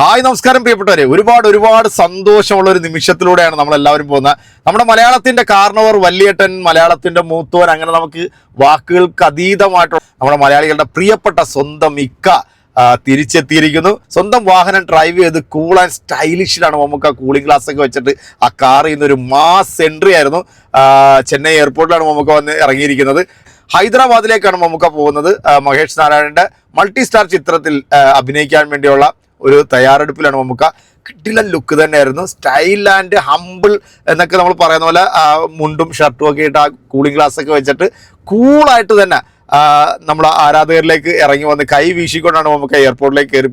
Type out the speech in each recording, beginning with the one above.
Hi നമസ്കാരം പ്രിയപ്പെട്ടവരെ. ഒരുപാട് ഒരുപാട് സന്തോഷമുള്ള ഒരു നിമിഷത്തിലൂടെയാണ് നമ്മൾ എല്ലാവരും പോകുന്നത്. നമ്മുടെ മലയാളത്തിന്റെ കാർണവർ വല്യേട്ടൻ മലയാളത്തിന്റെ മൂത്തോൻ അങ്ങനെ നമുക്ക് വാക്കുകൾക്ക് അതീതമായിട്ടുള്ള നമ്മുടെ മലയാളികളുടെ പ്രിയപ്പെട്ട സ്വന്തം ഇക്ക തിരിച്ചെത്തിയിരിക്കുന്നു. സ്വന്തം വാഹനം ഡ്രൈവ് ചെയ്ത് കൂൾ ആൻഡ് സ്റ്റൈലിഷിലാണ് നമുക്ക് ആ കൂളിംഗ് ഗ്ലാസ് ഒക്കെ വെച്ചിട്ട് ആ ചെയ്യുന്ന ഒരു മാസ് എൻട്രി ആയിരുന്നു. ചെന്നൈ എയർപോർട്ടിലാണ് നമുക്ക് വന്ന് ഇറങ്ങിയിരിക്കുന്നത്. ഹൈദരാബാദിലേക്കാണ് മമ്മൂക്ക പോകുന്നത്. മഹേഷ് നാരായണന്റെ മൾട്ടി സ്റ്റാർ ചിത്രത്തിൽ അഭിനയിക്കാൻ വേണ്ടിയുള്ള ഒരു തയ്യാറെടുപ്പിലാണ് മമ്മൂക്ക. കിട്ടില്ല ലുക്ക് തന്നെയായിരുന്നു. സ്റ്റൈൽ ആൻഡ് ഹമ്പിൾ എന്നൊക്കെ നമ്മൾ പറയുന്ന പോലെ മുണ്ടും ഷർട്ടും ഒക്കെ ഇട്ട് ആ കൂളിംഗ് ഗ്ലാസ് ഒക്കെ വെച്ചിട്ട് കൂളായിട്ട് തന്നെ നമ്മൾ ആരാധകരിലേക്ക് ഇറങ്ങി വന്ന് കൈ വീശിക്കൊണ്ടാണ് നമുക്ക് എയർപോർട്ടിലേക്ക് കയറി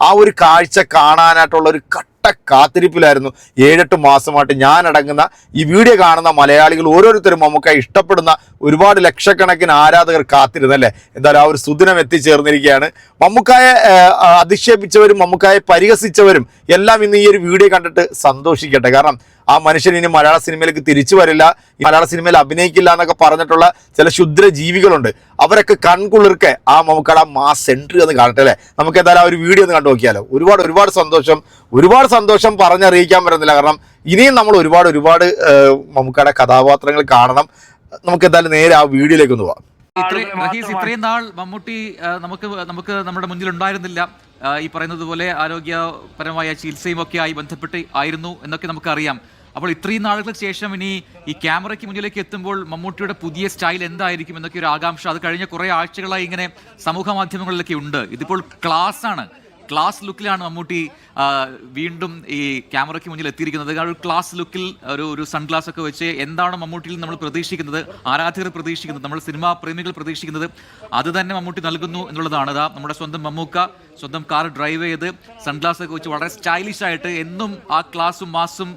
ആ ഒരു കാഴ്ച കാണാനായിട്ടുള്ള ഒരു കട്ട കാത്തിരിപ്പിലായിരുന്നു ഏഴെട്ട് മാസമായിട്ട് ഞാൻ അടങ്ങുന്ന ഈ വീഡിയോ കാണുന്ന മലയാളികൾ ഓരോരുത്തരും നമുക്ക് ഇഷ്ടപ്പെടുന്ന ഒരുപാട് ലക്ഷക്കണക്കിന് ആരാധകർ കാത്തിരുന്നല്ലേ? എന്തായാലും ആ ഒരു സുദിനം എത്തിച്ചേർന്നിരിക്കുകയാണ്. മമ്മൂക്കായെ അധിക്ഷേപിച്ചവരും മമ്മൂക്കായെ പരിഹസിച്ചവരും എല്ലാം ഇന്ന് ഈ ഒരു വീഡിയോ കണ്ടിട്ട് സന്തോഷിക്കട്ടെ. കാരണം ആ മനുഷ്യൻ ഇനി മലയാള സിനിമയിലേക്ക് തിരിച്ചു വരില്ല. മലയാള സിനിമയിൽ അഭിനയിക്കില്ല എന്നൊക്കെ പറഞ്ഞിട്ടുള്ള ചില ശുദ്ര ജീവികളുണ്ട്. അവരൊക്കെ കൺകുളിർക്കെ ആ മമ്മൂക്കയുടെ മാ മാസ് എൻട്രി ഒന്ന് കാണട്ടെ അല്ലേ? നമുക്ക് എന്തായാലും ആ ഒരു വീഡിയോ ഒന്ന് കണ്ടു നോക്കിയാലോ. ഒരുപാട് ഒരുപാട് സന്തോഷം. ഒരുപാട് സന്തോഷം പറഞ്ഞറിയിക്കാൻ പറ്റുന്നില്ല. കാരണം ഇനിയും നമ്മൾ ഒരുപാട് ഒരുപാട് മമ്മൂക്കയുടെ കഥാപാത്രങ്ങൾ കാണണം. നമുക്ക് എന്തായാലും നേരെ ആ വീഡിയോയിലേക്ക് ഒന്ന് പോവാം. റഹീസ് ഇത്രയും നാൾ മമ്മൂട്ടി നമുക്ക് നമുക്ക് നമ്മുടെ മുന്നിൽ ഉണ്ടായിരുന്നില്ല ഈ പറയുന്നത് പോലെ ആരോഗ്യപരമായ ചികിത്സയും ഒക്കെ ആയി ബന്ധപ്പെട്ട് ആയിരുന്നു എന്നൊക്കെ നമുക്കറിയാം. അപ്പോൾ ഇത്രയും നാളുകൾക്ക് ശേഷം ഇനി ഈ ക്യാമറയ്ക്ക് മുന്നിലേക്ക് എത്തുമ്പോൾ മമ്മൂട്ടിയുടെ പുതിയ സ്റ്റൈൽ എന്തായിരിക്കും എന്നൊക്കെ ഒരു ആകാംക്ഷ. അത് കഴിഞ്ഞ കുറേ ആഴ്ചകളായി ഇങ്ങനെ സമൂഹ മാധ്യമങ്ങളിലൊക്കെ ഉണ്ട്. ഇതിപ്പോൾ ക്ലാസ് ആണ് ക്ലാസ് ലുക്കിലാണ് മമ്മൂട്ടി വീണ്ടും ഈ ക്യാമറയ്ക്ക് മുന്നിൽ എത്തിയിരിക്കുന്നത്. ആ ഒരു ക്ലാസ് ലുക്കിൽ ഒരു ഒരു സൺഗ്ലാസ് ഒക്കെ വെച്ച് എന്താണ് മമ്മൂട്ടിയിൽ നമ്മൾ പ്രതീക്ഷിക്കുന്നത്? ആരാധകർ പ്രതീക്ഷിക്കുന്നത്? നമ്മൾ സിനിമാ പ്രേമികൾ പ്രതീക്ഷിക്കുന്നത്? അത് തന്നെ മമ്മൂട്ടി നൽകുന്നു എന്നുള്ളതാണ്. അതാ നമ്മുടെ സ്വന്തം മമ്മൂക്ക സ്വന്തം കാർ ഡ്രൈവ് ചെയ്ത് സൺഗ്ലാസ് ഒക്കെ വെച്ച് വളരെ സ്റ്റൈലിഷ് ആയിട്ട് എന്നും ആ ക്ലാസും മാസും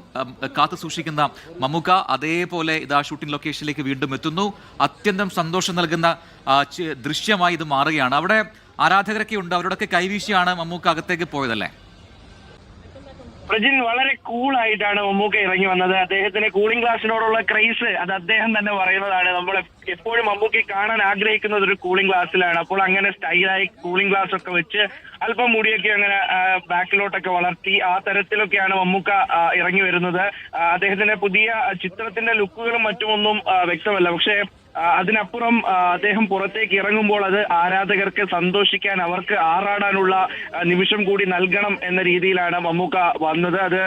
കാത്തു സൂക്ഷിക്കുന്ന മമ്മൂക്ക അതേപോലെ ഇതാ ഷൂട്ടിംഗ് ലൊക്കേഷനിലേക്ക് വീണ്ടും എത്തുന്നു. അത്യന്തം സന്തോഷം നൽകുന്ന ദൃശ്യമായി ഇത് മാറുകയാണ്. അവിടെ ആരാധകരൊക്കെ ഉണ്ട്? അവരോടൊക്കെ കൈവീശിയാണ് മമ്മൂക്ക അകത്തേക്ക് പോയതല്ലേ? പ്രജിൻ വളരെ കൂളായിട്ടാണ് മമ്മൂക്ക ഇറങ്ങി വന്നത്. അദ്ദേഹത്തിന്റെ കൂളിംഗ് ഗ്ലാസിനോടുള്ള ക്രൈസ് അത് അദ്ദേഹം തന്നെ പറയുന്നതാണ്. നമ്മൾ എപ്പോഴും മമ്മൂക്കി കാണാൻ ആഗ്രഹിക്കുന്നത് ഒരു കൂളിംഗ് ഗ്ലാസ്സിലാണ്. അപ്പോൾ അങ്ങനെ സ്റ്റൈലായി കൂളിംഗ് ഗ്ലാസ് ഒക്കെ വെച്ച് അല്പം മുടിയൊക്കെ അങ്ങനെ ബാക്കിലോട്ടൊക്കെ വളർത്തി ആ തരത്തിലൊക്കെയാണ് മമ്മൂക്ക ഇറങ്ങി വരുന്നത്. അദ്ദേഹത്തിന്റെ പുതിയ ചിത്രത്തിന്റെ ലുക്കുകളും മറ്റുമൊന്നും വ്യക്തമല്ല. പക്ഷേ അതിനപ്പുറം അദ്ദേഹം പുറത്തേക്ക് ഇറങ്ങുമ്പോൾ അത് ആരാധകർക്ക് സന്തോഷിക്കാൻ അവർക്ക് ആറാടാനുള്ള നിമിഷം കൂടി നൽകണം എന്ന രീതിയിലാണ് മമ്മൂക്ക വന്നത്. അത്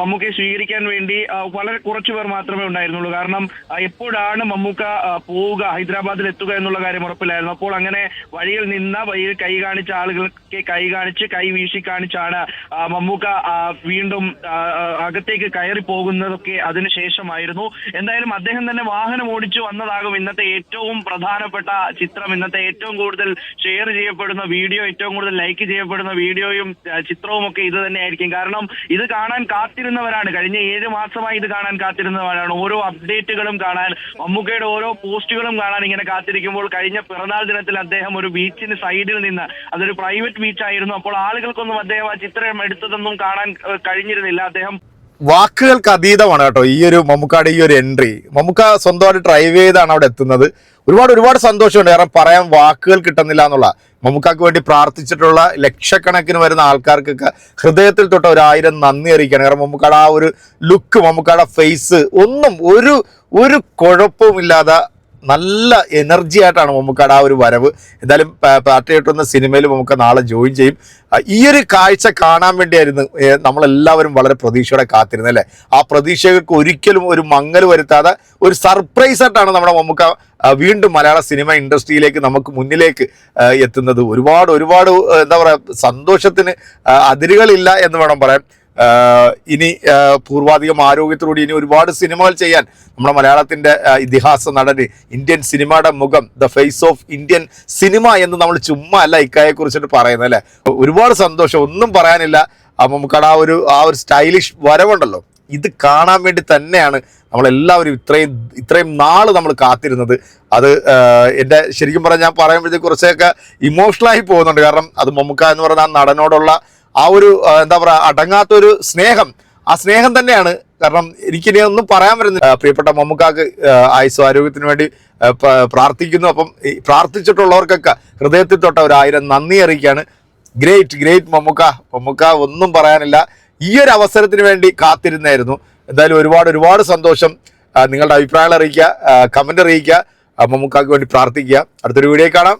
മമ്മൂക്കയെ സ്വീകരിക്കാൻ വേണ്ടി വളരെ കുറച്ചു പേർ മാത്രമേ ഉണ്ടായിരുന്നുള്ളൂ. കാരണം എപ്പോഴാണ് മമ്മൂക്ക പോവുക ഹൈദരാബാദിൽ എത്തുക എന്നുള്ള കാര്യം ഉറപ്പില്ലായിരുന്നു. അപ്പോൾ അങ്ങനെ വഴിയിൽ നിന്ന വഴിയിൽ കൈ കാണിച്ച ആളുകൾക്ക് കൈ കാണിച്ച് കൈ വീശി കാണിച്ചാണ് മമ്മൂക്ക വീണ്ടും അകത്തേക്ക് കയറി പോകുന്നതൊക്കെ അതിനുശേഷമായിരുന്നു എന്തായാലും അദ്ദേഹം തന്നെ വാഹനം ഓടിച്ചു വന്നതാകും ഇന്നത്തെ ഏറ്റവും പ്രധാനപ്പെട്ട ചിത്രം ഇന്നത്തെ ഏറ്റവും കൂടുതൽ ഷെയർ ചെയ്യപ്പെടുന്ന വീഡിയോ ഏറ്റവും കൂടുതൽ ലൈക്ക് ചെയ്യപ്പെടുന്ന വീഡിയോയും ചിത്രവും ഒക്കെ ഇത് തന്നെയായിരിക്കും കാരണം ഇത് കാണാൻ കാത്തിരുന്നവരാണ്. കഴിഞ്ഞ ഏഴ് മാസമായി ഇത് കാണാൻ കാത്തിരുന്നവരാണ്. ഓരോ അപ്ഡേറ്റുകളും കാണാൻ മമ്മൂക്കയുടെ ഓരോ പോസ്റ്റുകളും കാണാൻ ഇങ്ങനെ കാത്തിരിക്കുമ്പോൾ കഴിഞ്ഞ പിറന്നാൾ ദിനത്തിൽ അദ്ദേഹം ഒരു ബീച്ചിന് സൈഡിൽ നിന്ന് അതൊരു പ്രൈവറ്റ് ബീച്ച് ആയിരുന്നു. അപ്പോൾ ആളുകൾക്കൊന്നും അദ്ദേഹം ആ ചിത്രം എടുത്തതൊന്നും കാണാൻ കഴിഞ്ഞിരുന്നില്ല. അദ്ദേഹം വാക്കുകൾക്ക് അതീതമാണ് കേട്ടോ ഈ ഒരു മമ്മൂക്കാടെ ഈ ഒരു എൻട്രി മമ്മൂക്ക സ്വന്തമായിട്ട് ഡ്രൈവ് ചെയ്താണ് അവിടെ എത്തുന്നത്. ഒരുപാട് ഒരുപാട് സന്തോഷമുണ്ട്. കാരണം പറയാൻ വാക്കുകൾ കിട്ടുന്നില്ല എന്നുള്ള. മമ്മൂക്കാക്ക് വേണ്ടി പ്രാർത്ഥിച്ചിട്ടുള്ള ലക്ഷക്കണക്കിന് വരുന്ന ആൾക്കാർക്കൊക്കെ ഹൃദയത്തിൽ തൊട്ട് ഒരായിരം നന്ദി അറിയിക്കുകയാണ്. കാരണം മമ്മൂക്കാടെ ആ ഒരു ലുക്ക് മമ്മൂക്കാടെ ഫേസ് ഒന്നും ഒരു ഒരു കുഴപ്പവുമില്ലാതെ നല്ല എനർജി ആയിട്ടാണ് മമ്മൂക്കാട് ആ ഒരു വരവ്. എന്തായാലും പ- വന്ന സിനിമയിൽ നമുക്ക് നാളെ ജോയിൻ ചെയ്യും. ഈ ഒരു കാഴ്ച കാണാൻ വേണ്ടിയായിരുന്നു നമ്മളെല്ലാവരും വളരെ പ്രതീക്ഷയോടെ കാത്തിരുന്നത് അല്ലേ? ആ പ്രതീക്ഷകൾക്ക് ഒരിക്കലും ഒരു മങ്ങൽ വരുത്താതെ ഒരു സർപ്രൈസ് ആയിട്ടാണ് നമ്മുടെ മമ്മൂക്ക വീണ്ടും മലയാള സിനിമ ഇൻഡസ്ട്രിയിലേക്ക് നമുക്ക് മുന്നിലേക്ക് എത്തുന്നത്. ഒരുപാട് ഒരുപാട് എന്താ പറയുക സന്തോഷത്തിന് അതിരുകളില്ല എന്ന് വേണം പറയാൻ. ഇനി പൂർവാധികം ആരോഗ്യത്തോടെ ഇനി ഒരുപാട് സിനിമകൾ ചെയ്യാൻ നമ്മുടെ മലയാളത്തിന്റെ ഇതിഹാസ നടന് ഇന്ത്യൻ സിനിമയുടെ മുഖം the face of Indian cinema എന്ന് നമ്മൾ ചുമ്മാ അല്ല ഇക്കായെ കുറിച്ചിട്ട് പറയുന്നത് അല്ലേ? ഒരുപാട് സന്തോഷം ഒന്നും പറയാനില്ല. നമുക്കടെ ആ ഒരു ആ ഒരു സ്റ്റൈലിഷ് വരവുണ്ടല്ലോ. ഇത് കാണാൻ വേണ്ടി തന്നെയാണ് നമ്മളെല്ലാവരും ഇത്രയും ഇത്രയും നാൾ നമ്മൾ കാത്തിരുന്നത്. അത് എന്റെ ശരിക്കും പറഞ്ഞാൽ ഞാൻ പറയുമ്പോഴത്തേക്ക് കുറച്ചൊക്കെ ഇമോഷണലായി പോകുന്നുണ്ട്. കാരണം അത് മമ്മുക്ക എന്ന് പറയുന്ന ആ നടനോടുള്ള ആ ഒരു എന്താ പറയുക അടങ്ങാത്തൊരു സ്നേഹം. ആ സ്നേഹം തന്നെയാണ്. കാരണം എനിക്കിനി ഒന്നും പറയാൻ വരുന്നില്ല. പ്രിയപ്പെട്ട മമ്മുക്കാക്ക് ആയുസ് ആരോഗ്യത്തിന് വേണ്ടി പ്രാർത്ഥിക്കുന്നു. അപ്പം പ്രാർത്ഥിച്ചിട്ടുള്ളവർക്കൊക്കെ ഹൃദയത്തിൽ തൊട്ട ഒരു ആയിരം നന്ദി അറിയിക്കുകയാണ്. Great great Mammukka. മമ്മുക്ക ഒന്നും പറയാനില്ല. ഈ ഒരു അവസരത്തിന് വേണ്ടി കാത്തിരുന്നായിരുന്നു. എന്തായാലും ഒരുപാട് ഒരുപാട് സന്തോഷം. നിങ്ങളുടെ അഭിപ്രായങ്ങൾ അറിയിക്കുക കമന്റ് അറിയിക്കുക മമ്മുക്കാക്ക് വേണ്ടി പ്രാർത്ഥിക്കുക. അടുത്തൊരു വീഡിയോ കാണാം.